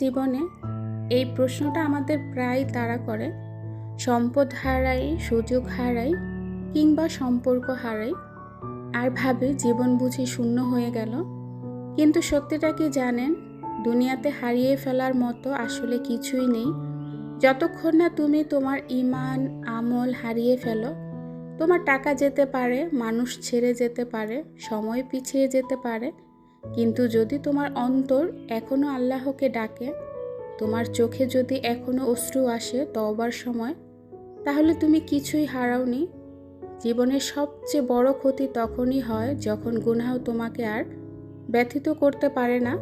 জীবনে এই প্রশ্নটা আমাদের প্রায় তাড়া করে। সম্পদ হারাই, সুযোগ হারাই কিংবা সম্পর্ক হারাই। আর ভাবে, জীবন বুঝি শূন্য হয়ে গেল। কিন্তু সত্যিটা কি জানেন? দুনিয়াতে হারিয়ে ফেলার মতো আসলে কিছুই নেই। যতক্ষণ না তুমি তোমার ইমান, আমল হারিয়ে ফেলো, তোমার টাকা যেতে পারে, মানুষ ছেড়ে যেতে পারে, সময় পিছিয়ে যেতে পারে কিন্তু যদি তোমার অন্তর এখনও আল্লাহকে ডাকে, তোমার চোখে যদি এখনও অশ্রু আসে তওবার সময়, তাহলে তুমি কিছুই হারাওনি। জীবনের সবচেয়ে বড় ক্ষতি তখনই হয় যখন গুনাহ তোমাকে আর ব্যথিত করতে পারে না,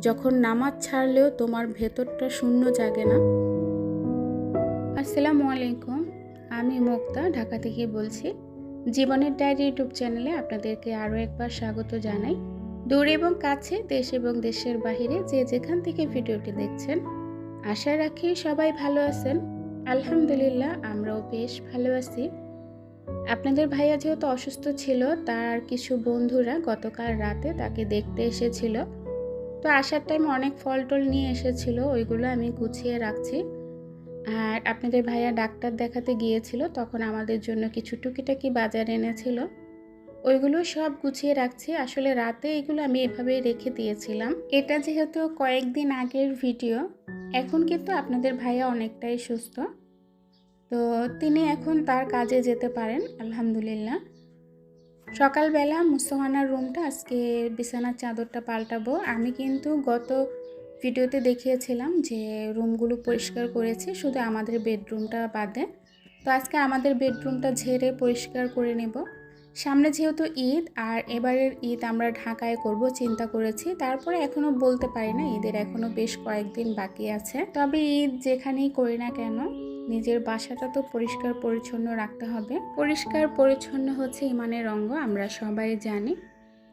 যখন নামাজ ছাড়লেও তোমার ভেতরটা শূন্য জাগে না। আসসালামু আলাইকুম, আমি মুক্তা, ঢাকা থেকে বলছি। জীবনের ডায়েরি ইউটিউব চ্যানেলে আপনাদেরকে আরও একবার স্বাগত জানাই। দূর এবং কাছে, দেশ এবং দেশের বাহিরে যে যেখান থেকে ভিডিওটি দেখছেন, আশা রাখি সবাই ভালো আছেন। আলহামদুলিল্লাহ, আমরাও বেশ ভালো আছি। আপনাদের ভাইয়া যেহেতু অসুস্থ ছিল, তার কিছু বন্ধুরা গতকাল রাতে তাকে দেখতে এসেছিল। তো আসার টাইমে অনেক ফল টল নিয়ে এসেছিল, ওইগুলো আমি গুছিয়ে রাখছি। আর আপনাদের ভাইয়া ডাক্তার দেখাতে গিয়েছিল, তখন আমাদের জন্য কিছু টুকিটাকি বাজার এনেছিল। ওইগুলো সব গুছিয়ে রাখছি। আসলে রাতে এগুলো আমি এভাবেই রেখে দিয়েছিলাম। এটা যেহেতু কয়েকদিন আগের ভিডিও, এখন কিন্তু আপনাদের ভাইয়া অনেকটাই সুস্থ। তো তিনি এখন তার কাজে যেতে পারেন, আলহামদুলিল্লাহ। সকালবেলা মুস্তহানার রুমটা, আজকে বিছানার চাদরটা পাল্টাবো। আমি কিন্তু গত ভিডিওতে দেখিয়েছিলাম যে রুমগুলো পরিষ্কার করেছি, শুধু আমাদের বেডরুমটা বাদে। তো আজকে আমাদের বেডরুমটা ঝেড়ে পরিষ্কার করে নেব। সামনে যেহেতু ঈদ, আর এবারের ঈদ আমরা ঢাকায় করব, চিন্তা করেছি। তারপরে এখনও বলতে পারি না, ঈদের এখনও বেশ কয়েকদিন বাকি আছে। তবে ঈদ যেখানেই করি না কেন, নিজের বাসাটা তো পরিষ্কার পরিচ্ছন্ন রাখতে হবে। পরিষ্কার পরিচ্ছন্ন হচ্ছে ইমানের অঙ্গ, আমরা সবাই জানি।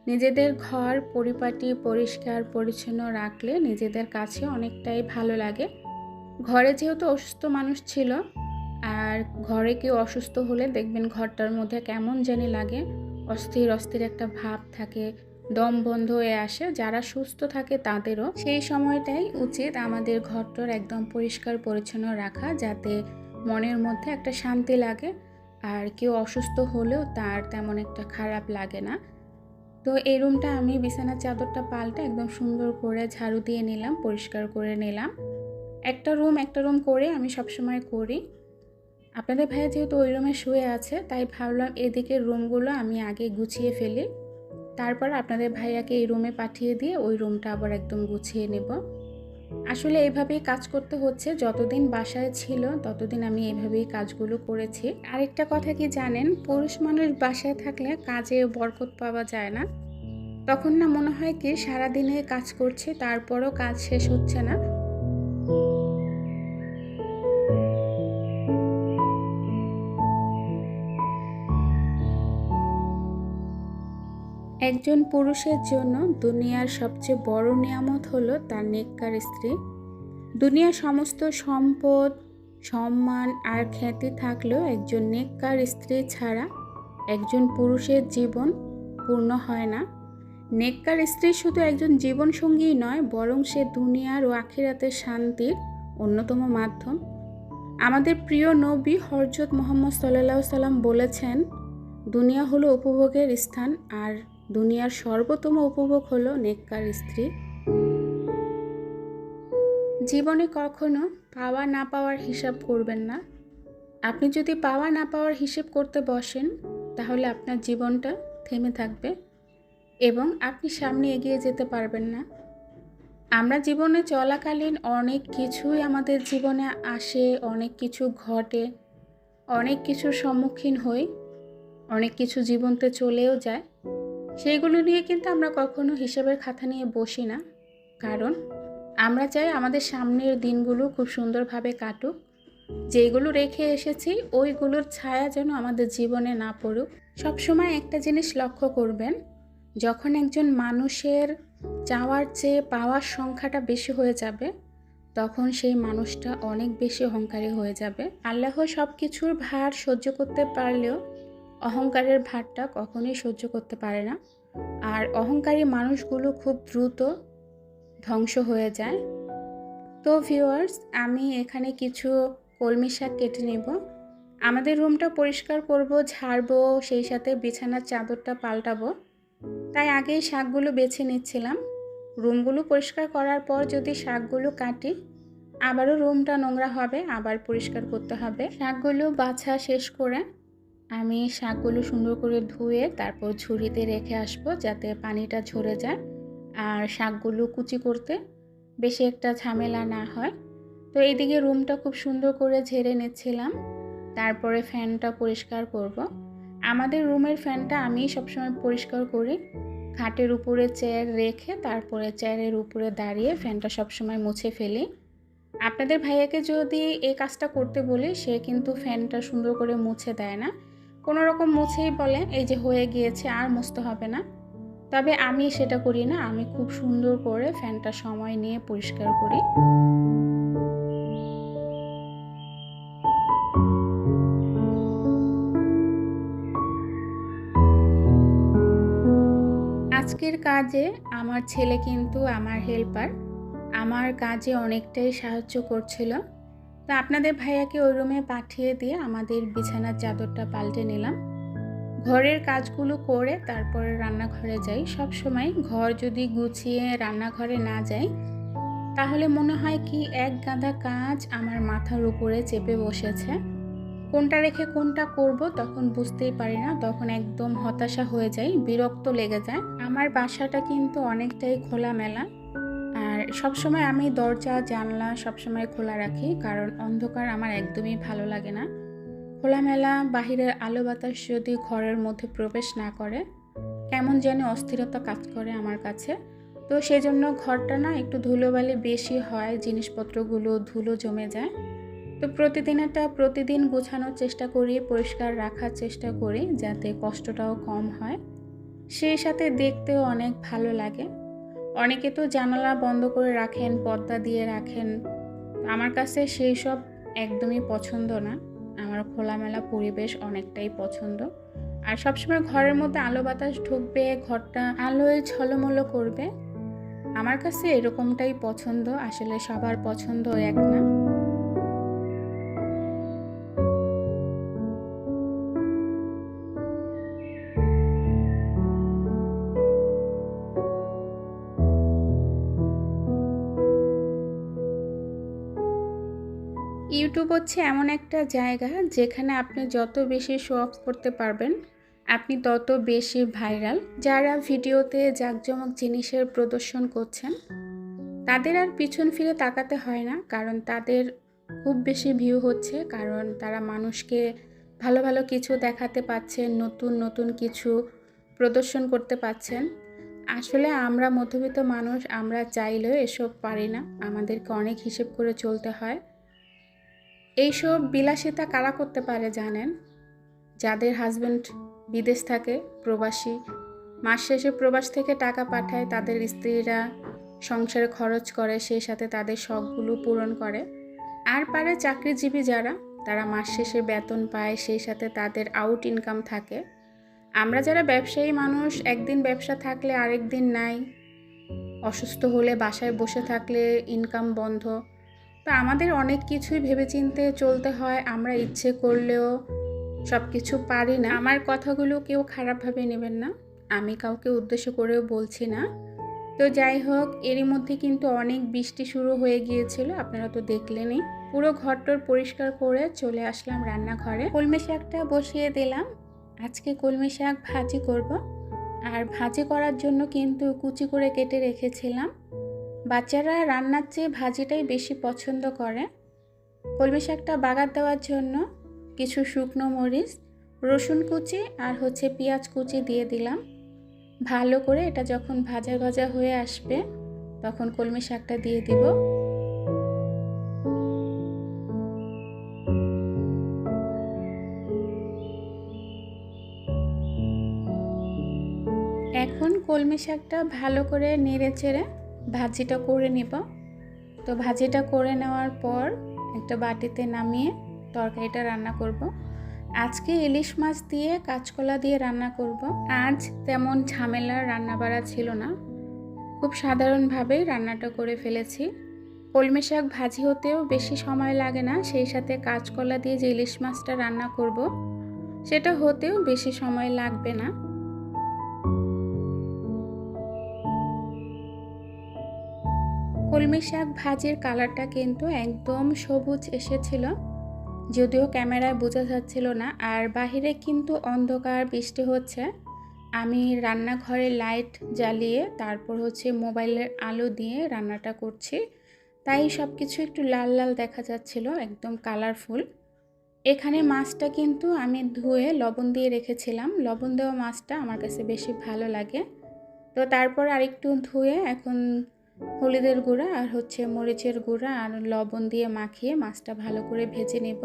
নিজেদের ঘর, পরিপাটি পরিষ্কার পরিচ্ছন্ন রাখলে নিজেদের কাছে অনেকটাই ভালো লাগে। ঘরে যেহেতু অসুস্থ মানুষ ছিল আর ঘরে কেউ অসুস্থ হলে দেখবেন ঘরটার মধ্যে কেমন জানি লাগে। অস্থির অস্থির একটা ভাব থাকে, দম বন্ধ হয়ে আসে। যারা সুস্থ থাকে তাদেরও। সেই সময়টাই উচিত আমাদের ঘরটার একদম পরিষ্কার, পরিচ্ছন্ন রাখা, যাতে মনের মধ্যে একটা শান্তি লাগে। আর কেউ অসুস্থ হলেও তার তেমন একটা খারাপ লাগে না। তো এই রুমটা আমি বিছানার চাদরটা পাল্টে একদম সুন্দর করে ঝাড়ু দিয়ে নিলাম, পরিষ্কার করে নিলাম। একটা রুম একটা রুম করে আমি সবসময় করি। আপনাদের ভাইয়া যেহেতু ওই রুমে শুয়ে আছে, তাই ভাবলাম এদিকের রুমগুলো আমি আগে গুছিয়ে ফেলি। তারপর আপনাদের ভাইয়াকে এই রুমে পাঠিয়ে দিয়ে ওই রুমটা আবার একদম গুছিয়ে নেব। আসলে এইভাবেই কাজ করতে হচ্ছে, যতদিন বাসায় ছিল ততদিন আমি এইভাবেই কাজগুলো করেছি। আরেকটা কথা কি জানেন, পুরুষ মানুষ বাসায় থাকলে কাজে বরকত পাওয়া যায় না। তখন না মনে হয় কি, সারাদিনে কাজ করছে, তারপরও কাজ শেষ হচ্ছে না। একজন পুরুষের জন্য দুনিয়ার সবচেয়ে বড় নিয়ামত হলো তার নেককার স্ত্রী। দুনিয়ার সমস্ত সম্পদ, সম্মান আর খ্যাতি থাকলেও একজন নেককার স্ত্রী ছাড়া একজন পুরুষের জীবন পূর্ণ হয় না। নেককার স্ত্রী শুধু একজন জীবনসঙ্গী নয়, বরং সে দুনিয়ার ও আখিরাতের শান্তির অন্যতম মাধ্যম। আমাদের প্রিয় নবী হরজত মোহাম্মদ সাল্লাহ সাল্লাম বলেছেন, দুনিয়া হলো উপভোগের স্থান আর দুনিয়ার সর্বোত্তম উপভোগ হলো নেককার স্ত্রী। জীবনে কখনো পাওয়া না পাওয়ার হিসাব করবেন না। আপনি যদি পাওয়া না পাওয়ার হিসেব করতে বসেন, তাহলে আপনার জীবনটা থেমে থাকবে এবং আপনি সামনে এগিয়ে যেতে পারবেন না। আমরা জীবনে চলাকালীন অনেক কিছুই আমাদের জীবনে আসে, অনেক কিছু ঘটে, অনেক কিছুর সম্মুখীন হই, অনেক কিছু জীবনতে চলেও যায়। সেইগুলো নিয়ে কিন্তু আমরা কখনো হিসেবের খাতা নিয়ে বসি না। কারণ আমরা চাই আমাদের সামনের দিনগুলো খুব সুন্দরভাবে কাটুক। যেগুলো রেখে এসেছি, ওইগুলোর ছায়া যেন আমাদের জীবনে না পড়ুক। সবসময় একটা জিনিস লক্ষ্য করবেন, যখন একজন মানুষের চাওয়ার চেয়ে পাওয়ার সংখ্যাটা বেশি হয়ে যাবে, তখন সেই মানুষটা অনেক বেশি অহংকারী হয়ে যাবে। আল্লাহ সব কিছুর ভার সহ্য করতে পারলেও অহংকারের ভারটা কখনোই সহ্য করতে পারে না। আর অহংকারী মানুষগুলো খুব দ্রুত ধ্বংস হয়ে যায়। তো ভিউয়ার্স আমি এখানে কিছু কলমি শাক কেটে নেব। আমাদের রুমটা পরিষ্কার করব, ঝাড়বো, সেই সাথে বিছানার চাদরটা পাল্টাবো। তাই আগেই শাকগুলো বেছে নিচ্ছিলাম। রুমগুলো পরিষ্কার করার পর যদি শাকগুলো কাটি, আবারও রুমটা নোংরা হবে, আবার পরিষ্কার করতে হবে। শাকগুলো বাছা শেষ করে আমি শাকগুলো সুন্দর করে ধুয়ে তারপর ঝুড়িতে রেখে আসব যাতে পানিটা ঝরে যায়। আর শাকগুলো কুচি করতে বেশি একটা ঝামেলা না হয়। তো এইদিকে রুমটা খুব সুন্দর করে ঝেড়ে নিচ্ছিলাম। তারপরে ফ্যানটা পরিষ্কার করব। আমাদের রুমের ফ্যানটা আমি সবসময় পরিষ্কার করি। খাটের উপরে চেয়ার রেখে তারপরে চেয়ারের উপরে দাঁড়িয়ে ফ্যানটা সবসময় মুছে ফেলি। আপনাদের ভাইয়াকে যদি এই কাজটা করতে বলি, সে কিন্তু ফ্যানটা সুন্দর করে মুছে দেয় না। কোনো রকম মুছেই বলে, এই যে হয়ে গিয়েছে, আর মুছতে হবে না। তবে আমি সেটা করি না, আমি খুব সুন্দর করে ফ্যানটা সময় নিয়ে পরিষ্কার করি। আজকের কাজে আমার ছেলে কিন্তু আমার হেল্পার আমার কাজে অনেকটাই সাহায্য করছিল। তো আপনাদের ভাইয়াকে ওই রুমে পাঠিয়ে দিয়ে আমাদের বিছানার চাদরটা পাল্টে নিলাম। ঘরের কাজগুলো করে তারপরে রান্নাঘরে যাই। সব সময় ঘর যদি গুছিয়ে রান্নাঘরে না যাই, তাহলে মনে হয় কি এক গাদা কাজ আমার মাথার উপরে চেপে বসেছে। কোনটা রেখে কোনটা করব তখন বুঝতেই পারি না। তখন একদম হতাশা হয়ে যায় বিরক্ত লেগে যায়। আমার বাসাটা কিন্তু অনেকটাই খোলামেলা। সবসময় আমি দরজা, জানলা সবসময় খোলা রাখি কারণ অন্ধকার আমার একদমই ভালো লাগে না। খোলামেলা বাহিরের আলো বাতাস যদি ঘরের মধ্যে প্রবেশ না করে, কেমন যেন অস্থিরতা কাজ করে আমার কাছে। তো সেই জন্য ঘরটা না একটু ধুলোবালি বেশি হয়, জিনিসপত্রগুলো ধুলো জমে যায়। তো প্রতিদিনেরটা প্রতিদিন গোছানোর চেষ্টা করি, পরিষ্কার রাখার চেষ্টা করি যাতে কষ্টটাও কম হয়। সেই সাথে দেখতেও অনেক ভালো লাগে। অনেকে তো জানালা বন্ধ করে রাখেন, পর্দা দিয়ে রাখেন। আমার কাছে সেই সব একদমই পছন্দ না। আমার খোলামেলা পরিবেশ অনেকটাই পছন্দ। আর সবসময় ঘরের মধ্যে আলো বাতাস ঢুকবে, ঘরটা আলোয় ছলমলো করবে। আমার কাছে এরকমটাই পছন্দ। আসলে সবার পছন্দ এক না। ইউটিউব হচ্ছে এমন একটা জায়গা যেখানে আপনি যত বেশি শো অফ করতে পারবেন, আপনি তত বেশি ভাইরাল যারা ভিডিওতে জাঁকজমক জিনিসের প্রদর্শন করছেন, তাদের আর পিছন ফিরে তাকাতে হয় না, কারণ তাদের খুব বেশি ভিউ হচ্ছে, কারণ তারা মানুষকে ভালো ভালো কিছু দেখাতে পাচ্ছেন, নতুন নতুন কিছু প্রদর্শন করতে পাচ্ছেন। আসলে আমরা মধ্যবিত্ত মানুষ, আমরা চাইলেও এসব পারি না। আমাদেরকে অনেক হিসেব করে চলতে হয়। এইসব বিলাসিতা কারা করতে পারে জানেন? যাদের হাজব্যান্ড বিদেশ থাকে, প্রবাসী, মাস শেষে প্রবাস থেকে টাকা পাঠায়, তাদের স্ত্রীরা সংসারে খরচ করে, সেই সাথে তাদের শখগুলো পূরণ করে। আর পারে চাকরিজীবী যারা, তারা মাস শেষে বেতন পায়, সেই সাথে তাদের আউট ইনকাম থাকে। আমরা যারা ব্যবসায়ী মানুষ, একদিন ব্যবসা থাকলে আরেক দিন নাই। অসুস্থ হলে বাসায় বসে থাকলে ইনকাম বন্ধ। তো আমাদের অনেক কিছুই ভেবেচিন্তে চলতে হয়, আমরা ইচ্ছে করলেও সব কিছু পারি না। আমার কথাগুলো কেউ খারাপভাবে নেবেন না, আমি কাউকে উদ্দেশ্য করেও বলছি না। তো যাই হোক, এরই মধ্যে কিন্তু অনেক বৃষ্টি শুরু হয়ে গিয়েছিল, আপনারা তো দেখলেনই। পুরো ঘরটর পরিষ্কার করে চলে আসলাম রান্নাঘরে। কলমি শাকটা বসিয়ে দিলাম। আজকে কলমি শাক ভাজি করব। আর ভাজি করার জন্য কিন্তু কুচি করে কেটে রেখেছিলাম। বাচ্চারা রান্নার চেয়ে ভাজিটাই বেশি পছন্দ করে। কলমি শাকটা বাগার দেওয়ার জন্য কিছু শুকনো মরিচ, রসুন কুচি আর হচ্ছে পেঁয়াজ কুচি দিয়ে দিলাম। ভালো করে এটা যখন ভাজা ভাজা হয়ে আসবে, তখন কলমি শাকটা দিয়ে দিব। এখন কলমি শাকটা ভালো করে নেড়ে চেড়ে ভাজিটা করে নিব। তো ভাজিটা করে নেওয়ার পর একটা বাটিতে নামিয়ে তরকারিটা রান্না করব। আজকে ইলিশ মাছ দিয়ে, কাঁচকলা দিয়ে রান্না করব। আজ তেমন ঝামেলার রান্না বাড়া ছিল না। খুব সাধারণভাবেই রান্নাটা করে ফেলেছি। কলমি শাক ভাজি হতেও বেশি সময় লাগে না। সেই সাথে কাঁচকলা দিয়ে যে ইলিশ মাছটা রান্না করব, সেটা হতেও বেশি সময় লাগবে না। কলমি শাক ভাজির কালারটা কিন্তু একদম সবুজ এসেছিল। যদিও ক্যামেরায় বোঝা যাচ্ছিল না, আর বাহিরে কিন্তু অন্ধকার, বৃষ্টি হচ্ছে। আমি রান্নাঘরে লাইট জ্বালিয়ে, তারপর হচ্ছে মোবাইলের আলো দিয়ে রান্নাটা করছি। তাই সব কিছু একটু লাল লাল দেখা যাচ্ছিল, একদম কালারফুল। এখানে মাছটা কিন্তু আমি ধুয়ে লবণ দিয়ে রেখেছিলাম। লবণ দেওয়া মাছটা আমার কাছে বেশি ভালো লাগে। তো তারপর আরেকটু ধুয়ে এখন হলুদের গুঁড়া আর হচ্ছে মরিচের গুঁড়া আর লবণ দিয়ে মাখিয়ে মাছটা ভালো করে ভেজে নেব।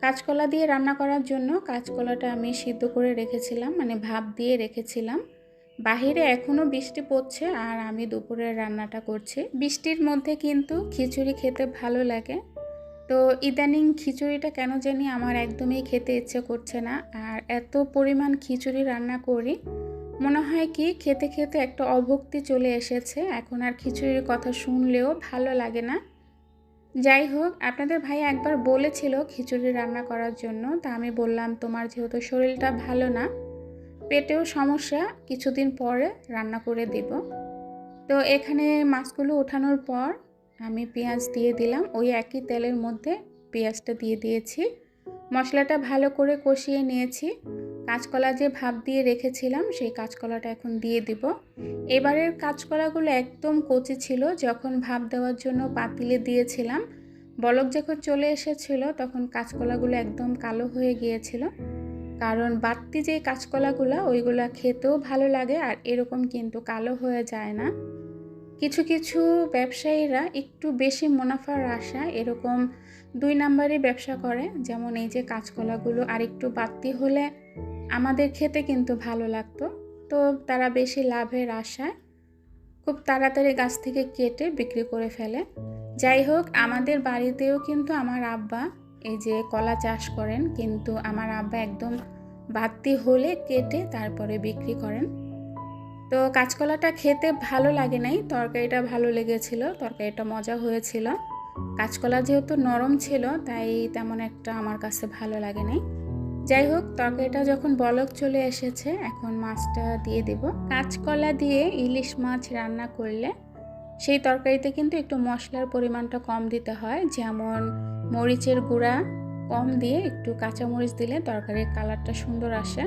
কাঁচকলা দিয়ে রান্না করার জন্য কাঁচকলাটা আমি সিদ্ধ করে রেখেছিলাম মানে ভাপ দিয়ে রেখেছিলাম। বাহিরে এখনও বৃষ্টি পড়ছে আর আমি দুপুরের রান্নাটা করছি। বৃষ্টির মধ্যে কিন্তু খিচুড়ি খেতে ভালো লাগে। তো ইদানিং খিচুড়িটা কেন জানি আমার একদমই খেতে ইচ্ছে করছে না। আর এত পরিমাণ খিচুড়ি রান্না করি মনে হয় কি, খেতে খেতে একটা অভক্তি চলে এসেছে। এখন আর খিচুড়ির কথা শুনলেও ভালো লাগে না। যাই হোক, আপনাদের ভাই একবার বলেছিল খিচুড়ি রান্না করার জন্য। তা আমি বললাম, তোমার যেহেতু শরীরটা ভালো না, পেটেও সমস্যা, কিছুদিন পরে রান্না করে দেব। তো এখানে মাছগুলো ওঠানোর পর আমি পেঁয়াজ দিয়ে দিলাম। ওই একই তেলের মধ্যে পেঁয়াজটা দিয়ে দিয়েছি। মশলাটা ভালো করে কষিয়ে নিয়েছি। কাঁচকলা যে ভাপ দিয়ে রেখেছিলাম, সেই কাঁচকলাটা এখন দিয়ে দিব। এবারের কাঁচকলাগুলো একদম কচি ছিল, যখন ভাপ দেওয়ার জন্য পাতিলে দিয়েছিলাম। বলক যখন চলে এসেছিল, তখন কাঁচকলাগুলো একদম কালো হয়ে গিয়েছিল। কারণ বাড়তি যে কাঁচকলাগুলো, ওইগুলো খেতেও ভালো লাগে আর এরকম কিন্তু কালো হয়ে যায় না। কিছু কিছু ব্যবসায়ীরা একটু বেশি মুনাফার আশা এরকম দুই নাম্বারই ব্যবসা করে, যেমন এই যে কাঁচকলাগুলো আর একটু বাড়তি হলে আমাদের খেতে কিন্তু ভালো লাগতো। তো তারা বেশি লাভের আশায় খুব তাড়াতাড়ি গাছ থেকে কেটে বিক্রি করে ফেলে। যাই হোক, আমাদের বাড়িতেও কিন্তু আমার আব্বা এই যে কলা চাষ করেন, কিন্তু আমার আব্বা একদম বাড়তি হলে কেটে তারপরে বিক্রি করেন। তো কাঁচকলাটা খেতে ভালো লাগে নাই, তরকারিটা ভালো লেগেছিল, তরকারিটা মজা হয়েছিল। কাঁচকলা যেহেতু নরম ছিল, তাই তেমন একটা আমার কাছে ভালো লাগে নাই যাই হোক, তরকারিটা যখন বলক চলে এসেছে, এখন মাছটা দিয়ে দেব। কাঁচকলা দিয়ে ইলিশ মাছ রান্না করলে সেই তরকারিতে কিন্তু একটু মশলার পরিমাণটা কম দিতে হয়। যেমন মরিচের গুঁড়া কম দিয়ে একটু কাঁচামরিচ দিলে তরকারির কালারটা সুন্দর আসে।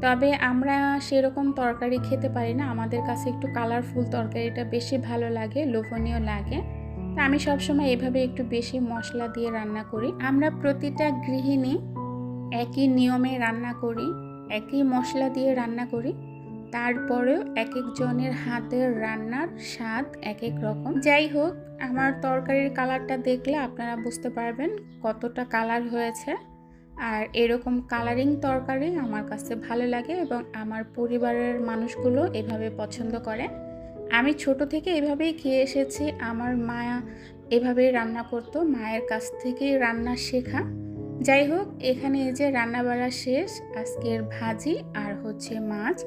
তবে আমরা সেরকম তরকারি খেতে পারি না। আমাদের কাছে একটু কালারফুল তরকারিটা বেশি ভালো লাগে, লোভনীয় লাগে। তা আমি সবসময় এভাবে একটু বেশি মশলা দিয়ে রান্না করি। আমরা প্রতিটা গৃহিণী একই নিয়মে রান্না করি, একই মশলা দিয়ে রান্না করি। তারপরেও এক একজনের হাতের রান্নার স্বাদ এক এক রকম। যাই হোক, আমার তরকারির কালারটা দেখলে আপনারা বুঝতে পারবেন কতটা কালার হয়েছে। আর এরকম কালারিং তরকারি আমার কাছে ভালো লাগে এবং আমার পরিবারের মানুষগুলো এভাবে পছন্দ করে। আমি ছোট থেকে এভাবেই খেয়ে এসেছি। আমার মা এভাবেই রান্না করতো। মায়ের কাছ থেকেই রান্না শেখা। যাই হোক, এখানে এই যে রান্না বাড়া শেষ, আজকের ভাজি আর হচ্ছে মাছ।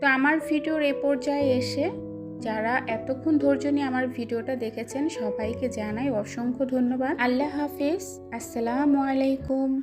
তো আমার ভিডিওর এ পর্যায়ে এসে যারা এতক্ষণ ধৈর্য নিয়ে আমার ভিডিওটা দেখেছেন, সবাইকে জানাই অসংখ্য ধন্যবাদ। আল্লাহ হাফিজ। আসসালামু আলাইকুম।